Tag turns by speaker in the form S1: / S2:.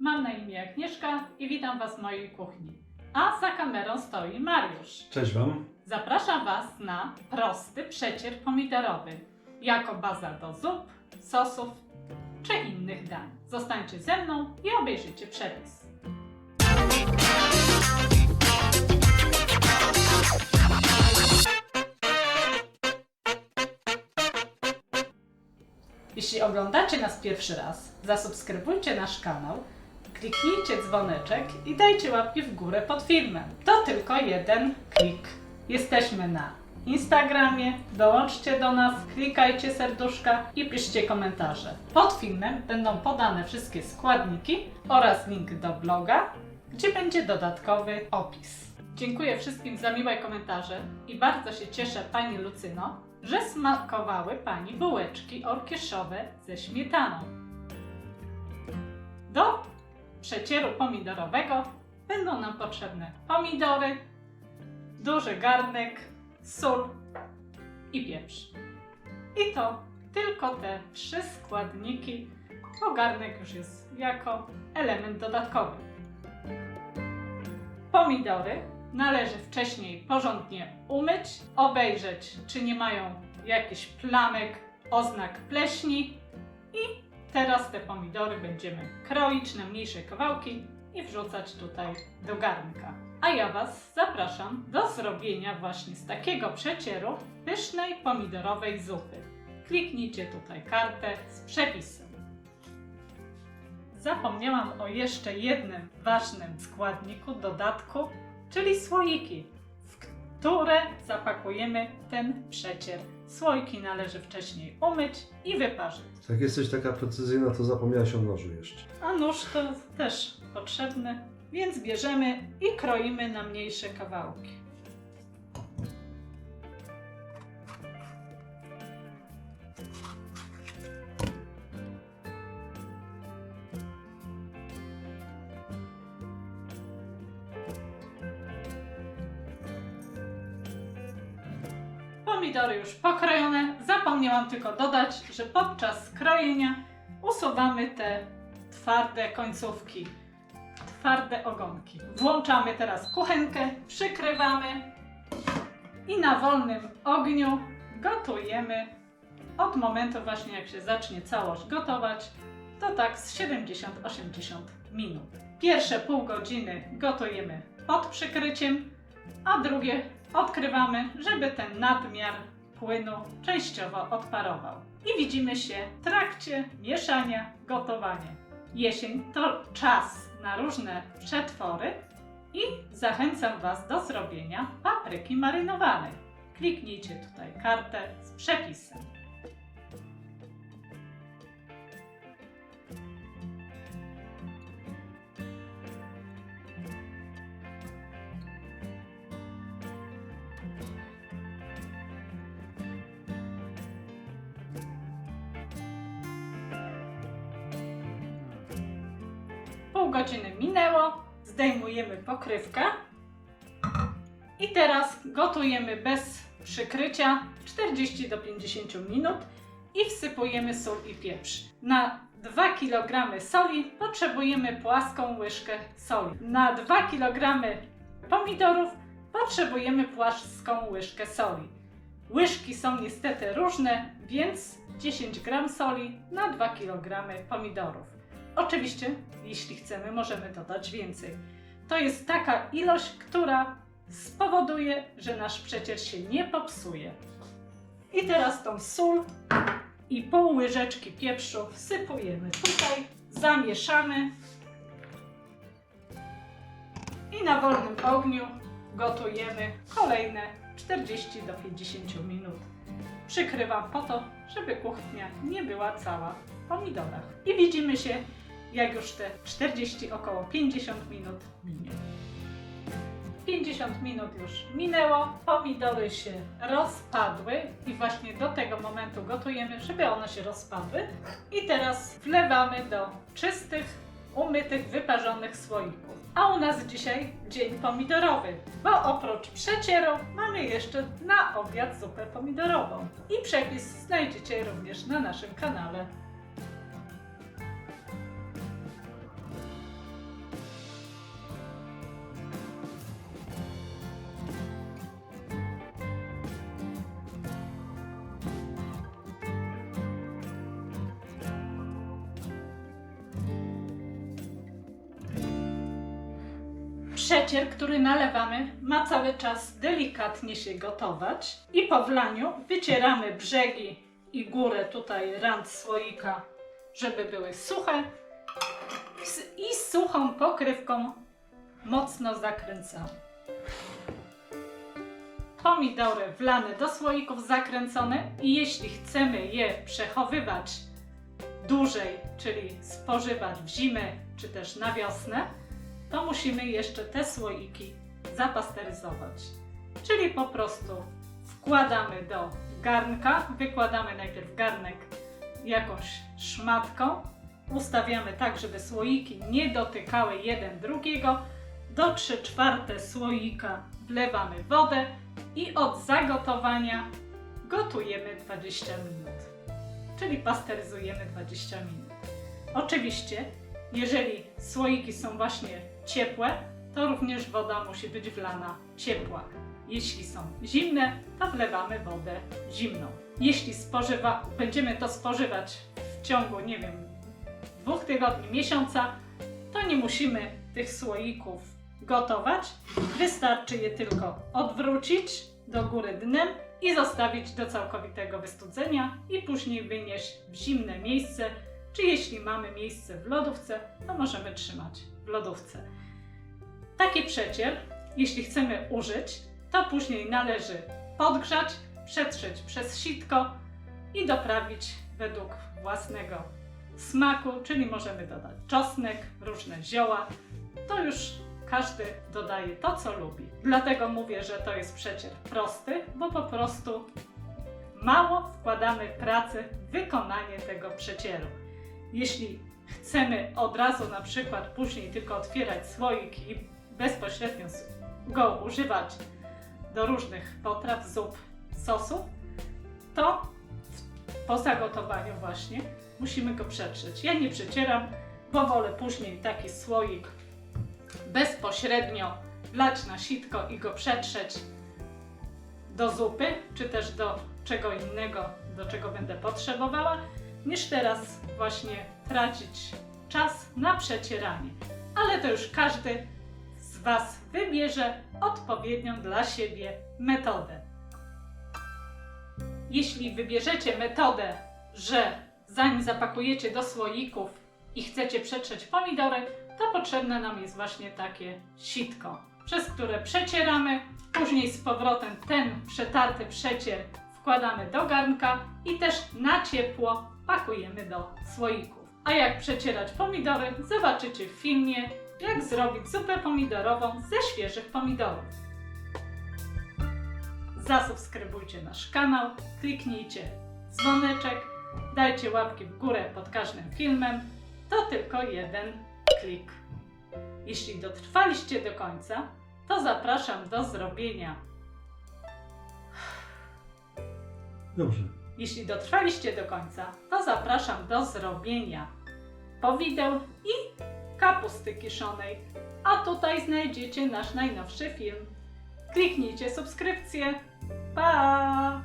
S1: Mam na imię Agnieszka i witam Was w mojej kuchni. A za kamerą stoi Mariusz.
S2: Cześć Wam.
S1: Zapraszam Was na prosty przecier pomidorowy jako baza do zup, sosów czy innych dań. Zostańcie ze mną i obejrzyjcie przepis. Jeśli oglądacie nas pierwszy raz, zasubskrybujcie nasz kanał, kliknijcie dzwoneczek i dajcie łapki w górę pod filmem. To tylko jeden klik. Jesteśmy na Instagramie, dołączcie do nas, klikajcie serduszka i piszcie komentarze. Pod filmem będą podane wszystkie składniki oraz link do bloga, gdzie będzie dodatkowy opis. Dziękuję wszystkim za miłe komentarze i bardzo się cieszę Pani Lucyno, że smakowały Pani bułeczki orkieszowe ze śmietaną. Do przecieru pomidorowego będą nam potrzebne pomidory, duży garnek, sól i pieprz. I to tylko te trzy składniki, bo garnek już jest jako element dodatkowy. Pomidory należy wcześniej porządnie umyć, obejrzeć, czy nie mają jakichś plamek, oznak pleśni i teraz te pomidory będziemy kroić na mniejsze kawałki i wrzucać tutaj do garnka. A ja Was zapraszam do zrobienia właśnie z takiego przecieru pysznej pomidorowej zupy. Kliknijcie tutaj kartę z przepisem. Zapomniałam o jeszcze jednym ważnym składniku, dodatku, czyli słoiki, w które zapakujemy ten przecier. Słoiki należy wcześniej umyć i wyparzyć.
S2: Jak jesteś taka precyzyjna, to zapomniałaś o nożu jeszcze.
S1: A nóż to też potrzebny, więc bierzemy i kroimy na mniejsze kawałki. Pomidory już pokrojone. Zapomniałam tylko dodać, że podczas krojenia usuwamy te twarde końcówki, twarde ogonki. Włączamy teraz kuchenkę, przykrywamy i na wolnym ogniu gotujemy od momentu właśnie jak się zacznie całość gotować, to tak z 70-80 minut. Pierwsze pół godziny gotujemy pod przykryciem, a drugie odkrywamy, żeby ten nadmiar płynu częściowo odparował. I widzimy się w trakcie mieszania, gotowania. Jesień to czas na różne przetwory i zachęcam Was do zrobienia papryki marynowanej. Kliknijcie tutaj kartę z przepisem. Pół godziny minęło, zdejmujemy pokrywkę i teraz gotujemy bez przykrycia 40 do 50 minut i wsypujemy sól i pieprz. Na 2 kg soli potrzebujemy płaską łyżkę soli. Na 2 kg pomidorów potrzebujemy płaską łyżkę soli. Łyżki są niestety różne, więc 10 g soli na 2 kg pomidorów. Oczywiście, jeśli chcemy, możemy dodać więcej. To jest taka ilość, która spowoduje, że nasz przecier się nie popsuje. I teraz tą sól i pół łyżeczki pieprzu wsypujemy tutaj, zamieszamy i na wolnym ogniu gotujemy kolejne 40 do 50 minut. Przykrywam po to, żeby kuchnia nie była cała w pomidorach. I widzimy się, jak już te 40, około 50 minut minie. 50 minut już minęło, pomidory się rozpadły i właśnie do tego momentu gotujemy, żeby one się rozpadły. I teraz wlewamy do czystych, umytych, wyparzonych słoików. A u nas dzisiaj dzień pomidorowy, bo oprócz przecieru mamy jeszcze na obiad zupę pomidorową. I przepis znajdziecie również na naszym kanale. Przecier, który nalewamy, ma cały czas delikatnie się gotować i po wlaniu wycieramy brzegi i górę tutaj rand słoika, żeby były suche i suchą pokrywką mocno zakręcamy. Pomidory wlane do słoików zakręcone i jeśli chcemy je przechowywać dłużej, czyli spożywać w zimę czy też na wiosnę, to musimy jeszcze te słoiki zapasteryzować. Czyli po prostu wkładamy do garnka, wykładamy najpierw garnek jakąś szmatką, ustawiamy tak, żeby słoiki nie dotykały jeden drugiego. Do 3 czwarte słoika wlewamy wodę i od zagotowania gotujemy 20 minut. Czyli pasteryzujemy 20 minut. Oczywiście, jeżeli słoiki są właśnie ciepłe, to również woda musi być wlana ciepła. Jeśli są zimne, to wlewamy wodę zimną. Jeśli spożywa, będziemy to spożywać w ciągu, nie wiem, dwóch tygodni, miesiąca, to nie musimy tych słoików gotować. Wystarczy je tylko odwrócić do góry dnem i zostawić do całkowitego wystudzenia i później wynieść w zimne miejsce, czy jeśli mamy miejsce w lodówce, to możemy trzymać lodówce. Taki przecier, jeśli chcemy użyć, to później należy podgrzać, przetrzeć przez sitko i doprawić według własnego smaku, czyli możemy dodać czosnek, różne zioła. To już każdy dodaje to, co lubi. Dlatego mówię, że to jest przecier prosty, bo po prostu mało wkładamy pracy w wykonanie tego przecieru. Jeśli chcemy od razu na przykład później tylko otwierać słoik i bezpośrednio go używać do różnych potraw, zup, sosów, to po zagotowaniu właśnie musimy go przetrzeć. Ja nie przecieram, bo wolę później taki słoik bezpośrednio wlać na sitko i go przetrzeć do zupy, czy też do czego innego, do czego będę potrzebowała, niż teraz właśnie tracić czas na przecieranie. Ale to już każdy z Was wybierze odpowiednią dla siebie metodę. Jeśli wybierzecie metodę, że zanim zapakujecie do słoików i chcecie przetrzeć pomidory, to potrzebne nam jest właśnie takie sitko, przez które przecieramy, później z powrotem ten przetarty przecier wkładamy do garnka i też na ciepło pakujemy do słoików. A jak przecierać pomidory, zobaczycie w filmie, jak zrobić zupę pomidorową ze świeżych pomidorów. Zasubskrybujcie nasz kanał, kliknijcie dzwoneczek, dajcie łapki w górę pod każdym filmem. To tylko jeden klik. Jeśli dotrwaliście do końca, to zapraszam do zrobienia.
S2: Dobrze.
S1: Jeśli dotrwaliście do końca, to zapraszam do zrobienia powideł i kapusty kiszonej. A tutaj znajdziecie nasz najnowszy film. Kliknijcie subskrypcję. Pa!